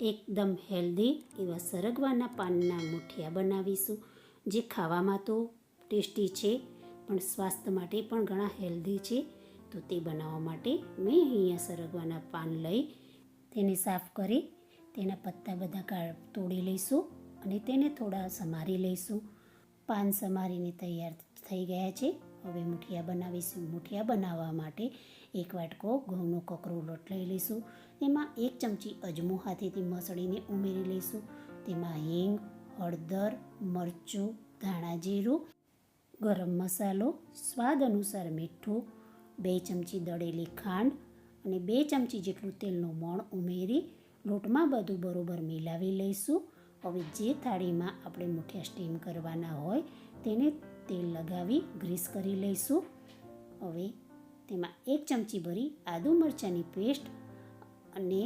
એકદમ હેલ્ધી એવા સરગવાના પાનના મુઠિયા બનાવીશું. જે ખાવામાં તો ટેસ્ટી છે, પણ સ્વાસ્થ્ય માટે પણ ઘણા હેલ્ધી છે. તો તે બનાવવા માટે મેં અહીંયા સરગવાના પાન લઈ તેને સાફ કરી, તેના પત્તા બધા તોડી લઈશું અને તેને થોડા સમારી લઈશું. પાન સમારીને તૈયાર થઈ ગયા છે. હવે મુઠિયા બનાવીશું. મુઠિયા બનાવવા માટે એક વાટકો ઘઉંનો કકરો લોટ લઈ લઈશું. તેમાં એક ચમચી અજમો હાથેથી મસળીને ઉમેરી લઈશું. તેમાં હિંગ, હળદર, મરચું, ધાણા જીરું, ગરમ મસાલો, સ્વાદ અનુસાર મીઠું, બે ચમચી દળેલી ખાંડ અને બે ચમચી જેટલું તેલનું મોણ ઉમેરી લોટમાં બધું બરોબર મિલાવી લઈશું. હવે જે થાળીમાં આપણે મુઠિયા સ્ટીમ કરવાના હોય તેને તેલ લગાવી, ગ્રીસ કરી લઈશું. હવે તેમાં એક ચમચી ભરી આદુ મરચાંની પેસ્ટ અને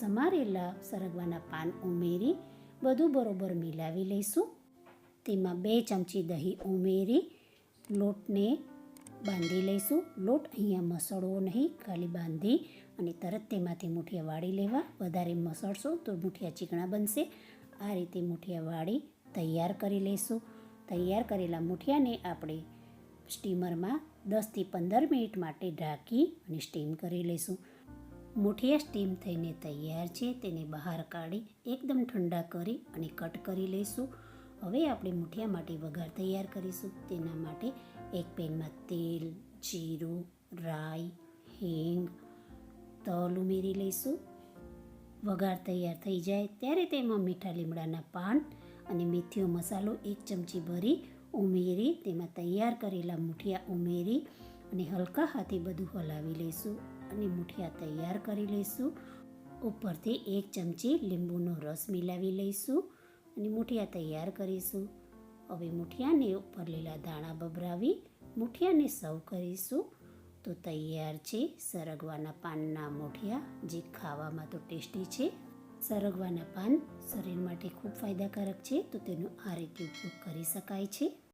સમારેલા સરગવાના પાન ઉમેરી, બધું બરોબર મિલાવી લઈશું. તેમાં બે ચમચી દહીં ઉમેરી, લોટને બાંધી લઈશું. લોટ અહીંયા મસળવો નહીં, ખાલી બાંધી અને તરત તેમાંથી મુઠિયા વાળી લેવા. વધારે મસળશો તો મુઠિયા ચીકણા બનશે. આ રીતે મૂઠિયા વાળી તૈયાર કરી લઈશું. તૈયાર કરેલા મૂઠિયાને આપણે સ્ટીમરમાં દસથી પંદર મિનિટ માટે ઢાંકી અને સ્ટીમ કરી લઈશું. મૂઠિયા સ્ટીમ થઈને તૈયાર છે, તેને બહાર કાઢી એકદમ ઠંડા કરી અને કટ કરી લઈશું. હવે આપણે મૂઠિયા માટે વઘાર તૈયાર કરીશું. તેના માટે એક પેનમાં તેલ, જીરું, રાઈ, હિંગ, તલ ઉમેરી લઈશું. વઘાર તૈયાર થઈ જાય ત્યારે તેમાં મીઠા લીમડાના પાન અને મેથીઓ મસાલો એક ચમચી ભરી ઉમેરી, તેમાં તૈયાર કરેલા મુઠિયા ઉમેરી અને હલકા હાથે બધું હલાવી લઈશું અને મુઠિયા તૈયાર કરી લઈશું. ઉપરથી એક ચમચી લીંબુનો રસ મિલાવી લઈશું અને મુઠિયા તૈયાર કરીશું. હવે મુઠિયાને ઉપર લીલા દાણા બબરાવી મુઠિયાને સર્વ કરીશું. તો તૈયાર છે સરગવાના પાનના મુઠિયા, જે ખાવામાં તો ટેસ્ટી છે. સરગવાના પાન શરીર માટે ખૂબ ફાયદાકારક છે, તો તેનો આ રીતે ઉપયોગ કરી શકાય છે.